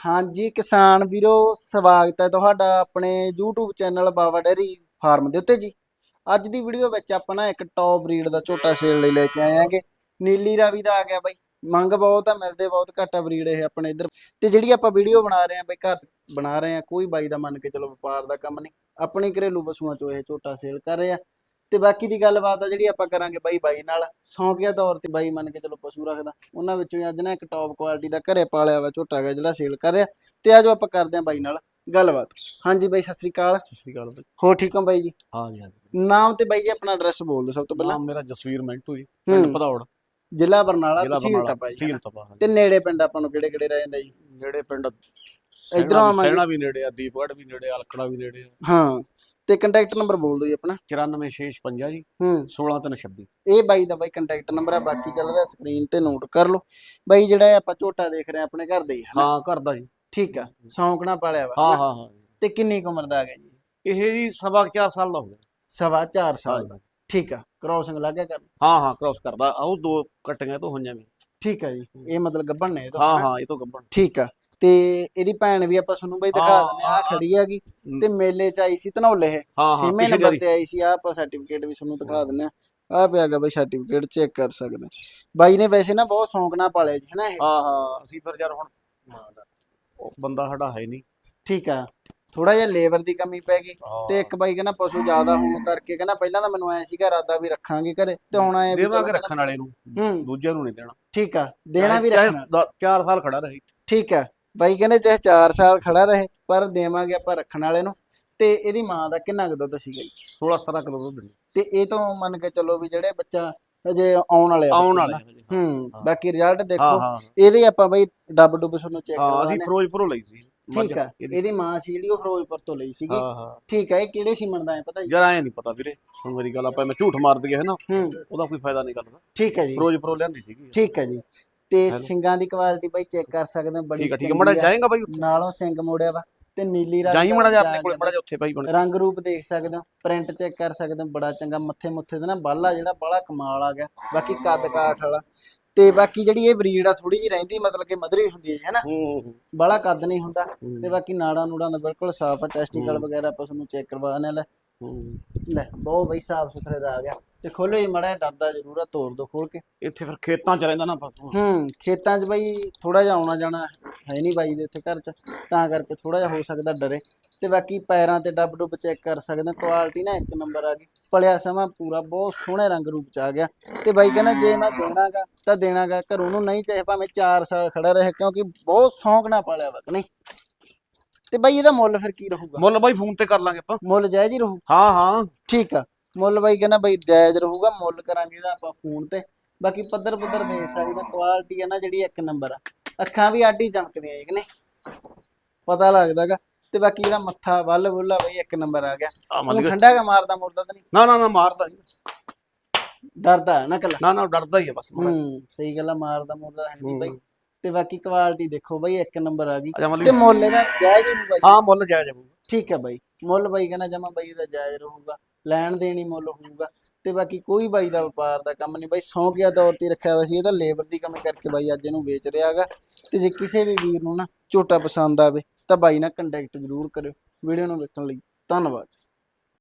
ਹਾਂਜੀ, ਕਿਸਾਨ ਵੀਰੋ, ਸਵਾਗਤ ਹੈ ਤੁਹਾਡਾ ਆਪਣੇ YouTube channel Baba dairy farm ਦੇ ਉੱਤੇ ਜੀ। ਅੱਜ ਦੀ ਵੀਡੀਓ ਵਿੱਚ ਆਪਾਂ ਨਾ ਇੱਕ ਟੌਪ ਬਰੀਡ ਦਾ ਝੋਟਾ ਸੇਲ ਲਈ ਲੈ ਕੇ ਆਏ ਆਂਗੇ ਨੀਲੀ ਰਾਵੀ ਦਾ ਆ ਗਿਆ ਬਾਈ। ਮੰਗ ਬਹੁਤ ਆ ਮਿਲਦੇ ਬਹੁਤ ਘੱਟ ਆ ਬਰੀਡ ਇਹ ਆਪਣੇ ਇੱਧਰ। ਤੇ ਜਿਹੜੀ ਆਪਾਂ ਵੀਡੀਓ ਬਣਾ ਰਹੇ ਆ ਬਈ, ਘਰ ਬਣਾ ਰਹੇ ਆ ਕੋਈ ਬਾਈ ਦਾ ਮੰਨ ਕੇ ਚਲੋ ਵਪਾਰ ਦਾ ਕੰਮ ਨਹੀਂ। ਆਪਣੀ ਘਰੇਲੂ ਪਸ਼ੂਆਂ ਚੋਂ ਇਹ ਝੋਟਾ ਸੇਲ ਕਰ ਰਹੇ ਆ ਤੇ ਬਾਕੀ ਦੀ ਗੱਲਬਾਤ ਆ ਜਿਹੜੀ ਆਪਾਂ ਕਰਾਂਗੇ ਬਾਈ ਬਾਈ ਨਾਲ। ਸ਼ੌਂਕੀਆ ਤੌਰ ਤੇ ਬਾਈ ਮੰਨ ਕੇ ਚਲੋ ਪਸ਼ੂ ਰੱਖਦਾ। ਉਹਨਾਂ ਵਿੱਚੋਂ ਅੱਜ ਨਾ ਇੱਕ ਟੌਪ ਕੁਆਲਿਟੀ ਦਾ ਘਰੇ ਪਾਲਿਆ ਵਾ ਝੋਟਾ ਹੈਗਾ ਜਿਹੜਾ ਸੇਲ ਕਰ ਰਿਹਾ। ਤੇ ਆਜੋ ਆਪਾਂ ਕਰਦੇ ਆਂ ਬਾਈ ਨਾਲ ਗੱਲਬਾਤ। ਹਾਂਜੀ ਬਾਈ ਸਤਿ ਸ੍ਰੀ ਅਕਾਲ। ਸਤਿ ਸ਼੍ਰੀ ਅਕਾਲ ਬਾਈ। ਹੋ ਠੀਕ ਹੋ ਬਾਈ ਜੀ? ਹਾਂ ਜੀ ਹਾਂ ਜੀ। ਨਾਮ ਤੇ ਬਾਈ ਜੀ ਆਪਣਾ ਐਡਰੈਸ ਬੋਲ ਦਿਓ ਸਭ ਤੋਂ ਪਹਿਲਾਂ। ਨਾਮ ਮੇਰਾ ਜਸਵੀਰ ਮਿੰਟੂ ਜੀ। ਪਿੰਡ ਭਦੌੜ। ਜ਼ਿਲ੍ਹਾ ਬਰਨਾਲਾ ਤਹਿਸੀਲ। ਤਪਾ ਹਾਂ ਤੇ ਨੇੜੇ ਪਿੰਡ ਆਪਾਂ ਨੂੰ ਕਿਹੜੇ ਕਿਹੜੇ ਰਹਿ ਜਾਂਦਾ ਜੀ? ਨੇੜੇ ਪਿੰਡ ਇੱਧਰੋਂ। ਸੈਣਾ ਵੀ ਨੇੜੇ ਆ ਦੀਪਗੜ੍ਹ ਵੀ ਨੇੜੇ ਆ ਅਲਕੜਾ ਵੀ ਨੇੜੇ ਆ। ਹਾਂ। ਤੇ ਕੰਟੈਕਟ ਨੰਬਰ ਬੋਲ ਦਿਓ ਜੀ ਆਪਣਾ। 94656 ਜੀ। ਹੂੰ। 16326 ਇਹ ਬਾਈ ਦਾ ਬਾਈ ਕੰਟੈਕਟ ਨੰਬਰ ਆ ਬਾਕੀ ਚੱਲ ਰਿਹਾ ਸਕਰੀਨ ਤੇ ਨੋਟ ਕਰ ਲਓ। ਬਾਈ ਜਿਹੜਾ ਆਪਾਂ ਝੋਟਾ ਦੇਖ ਰਹੇ ਆ ਆਪਣੇ ਘਰ ਦੇ ਹੀ ਹਾਂ ਕਰਦਾ ਜੀ। ਠੀਕ ਆ ਸ਼ੌਂਕਣਾ ਪਾਲਿਆ ਵਾ। ਹਾਂ? ਹਾਂ ਹਾਂ। ਤੇ ਕਿੰਨੀ ਕੁ ਉਮਰ ਦਾ ਆ ਗਿਆ ਜੀ? ਇਹ ਜੀ ਸਵਾ ਕੁ ਚਾਰ ਸਾਲ ਦਾ ਹੋ ਗਿਆ। ਸਵਾ 4 ਸਾਲ ਦਾ। ਠੀਕ ਆ ਕ੍ਰੋਸਿੰਗ ਲੱਗ ਗਿਆ ਕਰ ਹਾਂ ਹਾਂ ਕ੍ਰਾਸ ਕਰਦਾ। ਆਹ ਦੋ ਕਟੀਆਂ ਤੋਂ ਹੋਈਆਂ ਵੀ ਠੀਕ ਆ ਜੀ ਇਹ ਮਤਲਬ ਗੱਭਣ ਨੇ ਇਹ ਤੋਂ ਹਾਂ? ਹਾਂ ਇਹ ਤੋਂ ਗੱਬਣ ਠੀਕ ਆ। ਤੇ ਇਹਦੀ ਭੈਣ ਵੀ ਆਪਾਂ ਤੁਹਾਨੂੰ ਬਈ ਦਿਖਾ ਹਾਂ, ਦਿੰਦੇ ਆ। ਖੜੀ ਹੈਗੀ ਤੇ ਮੇਲੇ ਚ ਆਈ ਸੀ ਧਨੌਲੇ। ਇਹ ਹਾਂ ਹਾਂ ਛੇਵੇਂ ਪਿਛਲੀ ਨੰਬਰ ਵਾਰੀ। ਤੇ ਆਈ ਸੀ। ਆ ਆਪਾਂ ਸਰਟੀਫਿਕੇਟ ਵੀ ਤੁਹਾਨੂੰ ਦਿਖਾ ਦਿੰਦੇ ਆ ਆ ਪਿਆ ਗਾ ਬਈ ਸਰਟੀਫਿਕੇਟ ਚੈੱਕ ਕਰ ਸਕਦੇ ਆ। ਬਾਈ ਨੇ ਵੈਸੇ ਨਾ ਬਹੁਤ ਸ਼ੌਂਕ ਨਾਲ ਪਾਲਿਆ ਜੀ ਹਨਾ ਇਹ? ਹਾਂ ਹਾਂ। ਅਸੀਂ ਫਿਰ ਯਾਰ ਹੁਣ ਉਹ ਬੰਦਾ ਸਾਡਾ ਹੈ ਨਹੀਂ। ਠੀਕ ਆ। ਥੋੜਾ ਜਿਹਾ ਲੇਬਰ ਦੀ ਕਮੀ ਪੈ ਗਈ। ਤੇ ਇੱਕ ਬਾਈ ਕਹਿੰਦਾ ਪਸ਼ੂ ਜ਼ਿਆਦਾ ਹੋਣ ਕਰਕੇ ਕਹਿੰਦਾ ਪਹਿਲਾਂ ਤਾਂ ਮੈਨੂੰ ਐ ਸੀਗਾ ਇਰਾਦਾ ਵੀ ਰੱਖਾਂਗੇ ਘਰੇ। ਤੇ ਹੁਣ ਐ ਦੇਵਾਂਗੇ ਰੱਖਣ ਵਾਲੇ ਨੂੰ। ਹੂੰ। ਦੂਜਿਆਂ ਨੂੰ ਨਹੀਂ ਦੇਣਾ। ਠੀਕ ਆ। ਦੇਣਾ ਵੀ ਚਾਹੇ ਰੱਖਣਾ। ਦ- ਚਾਰ ਸਾਲ ਖੜਾ ਰਹੇ। ਠੀਕ ਆ। ਬਾਈ ਕਹਿੰਦੇ ਚਾਹੇ 4 ਸਾਲ ਖੜਾ ਰਹੇ ਪਰ ਦੇਵਾਂਗੇ ਆਪਾਂ ਰੱਖਣ ਵਾਲੇ ਨੂੰ ਤੇ ਇਹਦੀ ਮਾਂ ਦਾ ਕਿੰਨਾ ਕੁ ਦੁੱਧ ਸੀਗਾ ਜੀ? 16 17 ਕਿਲੋ ਦੁੱਧ ਤੇ ਇਹ ਤੋਂ ਮੰਨ ਕੇ ਚੱਲੋ ਵੀ ਜਿਹੜੇ ਬੱਚਾ ਅਜੇ ਆਉਣ ਵਾਲੇ ਆ ਆਉਣ ਵਾਲੇ। ਹੂੰ। ਹਾਂ। ਬਾਕੀ ਰਿਜ਼ਲਟ ਹਾਂ ਦੇਖੋ। ਹਾਂ ਇਹਦੇ ਆਪਾਂ ਬਈ ਡੱਬ ਡੁੱਬ ਤੁਹਾਨੂੰ ਚੈੱਕ ਹਾਂ ਅਸੀਂ ਕਰਵਾਉਣੇ। ਫਿਰੋਜ਼ਪੁਰੋਂ ਲਈ ਸੀ। ਠੀਕ ਆ ਇਹਦੀ। ਮਾਂ ਸੀ ਜਿਹੜੀ ਉਹ ਫਿਰੋਜ਼ਪੁਰ ਤੋਂ ਲਈ ਸੀਗੀ। ਹਾਂ ਹਾਂ। ਠੀਕ ਆ ਇਹ ਕਿਹੜੇ ਸੀਮਨ ਦਾ ਹੈ ਪਤਾ ਜੀ? ਯਾਰ ਐ ਨਹੀਂ ਪਤਾ ਵੀਰੇ ਹੁਣ ਮੇਰੀ ਗੱਲ ਆਪਾਂ ਮੈਂ ਝੂਠ ਮਾਰ ਦਈਏ ਹੈ ਨਾ ਹੂੰ। ਉਹਦਾ ਕੋਈ ਫਾਇਦਾ ਨਹੀਂ ਗੱਲ ਦਾ। ਠੀਕ ਹੈ ਜੀ। ਫਿਰੋਜ਼ਪੁਰੋਂ ਲਿਆਂਦੀ ਸੀਗੀ। ਠੀਕ ਹੈ ਜੀ। ਤੇ। ਸਿੰਗਾਂ ਦੀ ਕੁਆਲਿਟੀ ਬਈ ਚੈੱਕ ਕਰ ਸਕਦੇ ਹੋ ਬੜੀ ਠੀਕ ਆ ਠੀਕ ਆ ਚੰਗੀ ਮੜਾ। ਜਾਏਗਾ ਬਾਈ ਉੱਥੇ ਨਾਲੋਂ ਸਿੰਘ ਮੋੜਿਆ ਵਾ ਤੇ ਨੀਲੀ ਰੰਗ ਜਾਈ ਮੜਾ ਜਾ ਆਪਣੇ ਕੋਲ ਮੜਾ ਜਾ ਉੱਥੇ ਬਾਈ ਬਣ ਰੰਗ ਰੂਪ ਦੇਖ ਸਕਦੇ ਹੋ ਪ੍ਰਿੰਟ ਚੈੱਕ ਕਰ ਸਕਦੇ ਹੋ ਬੜਾ ਚੰਗਾ ਮੱਥੇ ਮੁੱਥੇ ਤੇ ਨਾ ਬਾਲਾ ਜਿਹੜਾ ਬੜਾ ਕਮਾਲ ਆ ਗਿਆ ਬਾਕੀ ਕੱਦ ਕਾਠ ਵਾਲਾ ਤੇ ਬਾਕੀ ਜਿਹੜੀ ਇਹ ਬਰੀਡ ਆ ਥੋੜੀ ਜਿਹੀ ਰਹਿੰਦੀ ਮਤਲਬ ਕਿ ਮਧਰੀ ਹੁੰਦੀ ਹੈ ਹੈਨਾ ਬੜਾ ਕੱਦ ਨਹੀਂ ਹੁੰਦਾ ਤੇ ਬਾਕੀ ਨਾੜਾਂ ਨੂੜਾਂ ਦਾ ਬਿਲਕੁਲ ਸਾਫ਼ ਆ ਟੈਸਟੀਕਲ। ਵਗੈਰਾ ਆਪਾਂ ਤੁਹਾਨੂੰ ਚੈੱਕ ਕਰਵਾਉਣੇ ਲੈ। ਲੈ ਬਹੁਤ ਬਈ ਸਾਫ਼ ਸੁਥਰੇ ਦਾ ਆ ਗਿਆ ਤੇ ਖੋਲੋ ਜੀ ਮੜਾ ਡਰਦਾ ਜ਼ਰੂਰ ਆ ਤੋੜ ਦੋ ਖੋਲ ਕੇ। ਇੱਥੇ ਫਿਰ ਖੇਤਾਂ ਚ ਰਹਿੰਦਾ ਨਾ ਪਸ਼ੂ ਹੂੰ ਖੇਤਾਂ 'ਚ ਬਈ ਥੋੜਾ ਜਿਹਾ ਆਉਣਾ ਜਾਣਾ ਹੈ ਨਹੀਂ ਬਾਈ ਦੇ ਇੱਥੇ ਘਰ 'ਚ ਤਾਂ ਕਰਕੇ ਥੋੜਾ ਜਿਹਾ ਹੋ ਸਕਦਾ ਡਰੇ। ਤੇ ਬਾਕੀ ਪੈਰਾਂ ਤੇ ਡੱਬ ਡੁੱਬ ਚੈੱਕ ਕਰ ਸਕਦੇ ਕੁਆਲਿਟੀ ਨਾ ਇੱਕ ਨੰਬਰ ਆ ਗਈ। ਪਲਿਆ ਸਮਾਂ ਪੂਰਾ ਬਹੁਤ ਸੋਹਣੇ ਰੰਗ ਰੂਪ 'ਚ ਆ ਗਿਆ। ਤੇ ਬਾਈ ਕਹਿੰਦਾ ਜੇ ਮੈਂ ਦੇਣਾਗਾ ਤਾਂ ਦੇਣਾਗਾ ਘਰੋਂ ਨੂੰ ਨਹੀਂ ਚਾਹੇ ਭਾਵੇਂ 4 ਸਾਲ ਖੜਾ ਰਹੇ ਕਿਉਂਕਿ ਬਹੁਤ ਸ਼ੌਂਕ ਨਾਲ ਪਾਲਿਆ ਵਾ ਨਹੀਂ? ਤੇ ਬਾਈ ਇਹਦਾ ਮੁੱਲ ਫਿਰ ਕੀ ਰਹੂਗਾ? ਮੁੱਲ ਬਾਈ ਫੋਨ ਤੇ ਕਰ ਲਾਂਗੇ ਆਪਾਂ। ਮੁੱਲ ਜਾਇਜ਼ ਹੀ ਰਹੂ? ਹਾਂ ਹਾਂ। ਠੀਕ ਆ। ਮੁੱਲ ਬਾਈ ਕਹਿੰਦਾ ਬਾਈ ਜਾਇਜ਼ ਰਹੂਗਾ ਮੁੱਲ ਕਰਾਂਗੇ ਇਹਦਾ ਆਪਾਂ ਫੋਨ ਤੇ। ਬਾਕੀ ਪੱਧਰ ਪੁੱਧਰ ਦੇ ਸਕਦਾ ਕੁਆਲਿਟੀ ਹੈ ਨਾ ਜਿਹੜੀ ਇੱਕ ਨੰਬਰ ਆ। ਅੱਖਾਂ ਵੀ ਆਡੀ ਚਮਕਦੀਆਂ ਜੀ ਕਿ ਨਹੀਂ? ਪਤਾ ਲੱਗਦਾਗਾ। ਤੇ ਬਾਕੀ ਜਿਹੜਾ ਮੱਥਾ ਵੱਲ ਬੁੱਲਾ ਬਈ ਇੱਕ ਨੰਬਰ ਆ ਗਿਆ। ਆ ਉਹ ਗਿਆ ਠੰਡਾ ਕਾ ਮਾਰਦਾ ਮੁਰਦਾ ਤਾਂ ਨਹੀਂ? ਨਾ ਨਾ ਨਾ ਮਾਰਦਾ ਨੀ। ਡਰਦਾ ਹੈ ਨਾ ਕੱਲਾ ਨਾ ਨਾ ਡਰਦਾ ਹੀ ਆ ਬਸ। ਮਾੜਾ। ਹੂੰ ਸਹੀ ਗੱਲ ਆ ਮਾਰਦਾ ਮੁਰਦਾ ਹੈ ਨਹੀਂ। ਬਾਈ। ਤੇ ਬਾਕੀ ਕੁਆਲਿਟੀ ਦੇਖੋ ਬਾਈ ਇੱਕ ਨੰਬਰ ਆ ਗਈ। ਅੱਛਾ ਤੇ ਮੁੱਲ ਇਹਦਾ ਜਾਇਜ਼ ਹੀ ਹੋਊਗਾ ਜੀ। ਹਾਂ ਮੁੱਲ ਜਾਇਜ਼ ਜਾਊਗਾ ਠੀਕ ਹੈ ਬਾਈ। ਮੁੱਲ ਬਾਈ ਕਹਿੰਦਾ ਜਮਾ ਬਾਈ ਦਾ ਜਾਇਜ਼ ਰਹੂਗਾ। ਲੈਣ ਦੇਣੀ ਮੁੱਲ ਹੋਊਗਾ। ਤੇ ਬਾਕੀ ਕੋਈ ਬਾਈ ਦਾ ਵਪਾਰ ਦਾ ਕੰਮ ਨਹੀਂ ਬਾਈ ਸੌਂਕਿਆ ਤੌਰ ਤੇ ਰੱਖਿਆ ਹੋਇਆ ਸੀ, ਇਹ ਤਾਂ ਲੇਬਰ ਦੀ ਕਮੀ ਕਰਕੇ ਬਾਈ ਅੱਜ ਇਹਨੂੰ ਵੇਚ ਰਿਹਾ ਰਿਹਾਗਾ ਤੇ ਜੇ ਕਿਸੇ ਵੀ ਵੀਰ ਨੂੰ ਨਾ ਝੋਟਾ ਪਸੰਦ ਆਵੇ, ਤਾਂ ਬਾਈ ਨਾਲ ਕੰਟੈਕਟ ਜ਼ਰੂਰ ਕਰਿਓ। ਵੀਡੀਓ ਨੂੰ ਵੇਖਣ ਲਈ ਧੰਨਵਾਦ।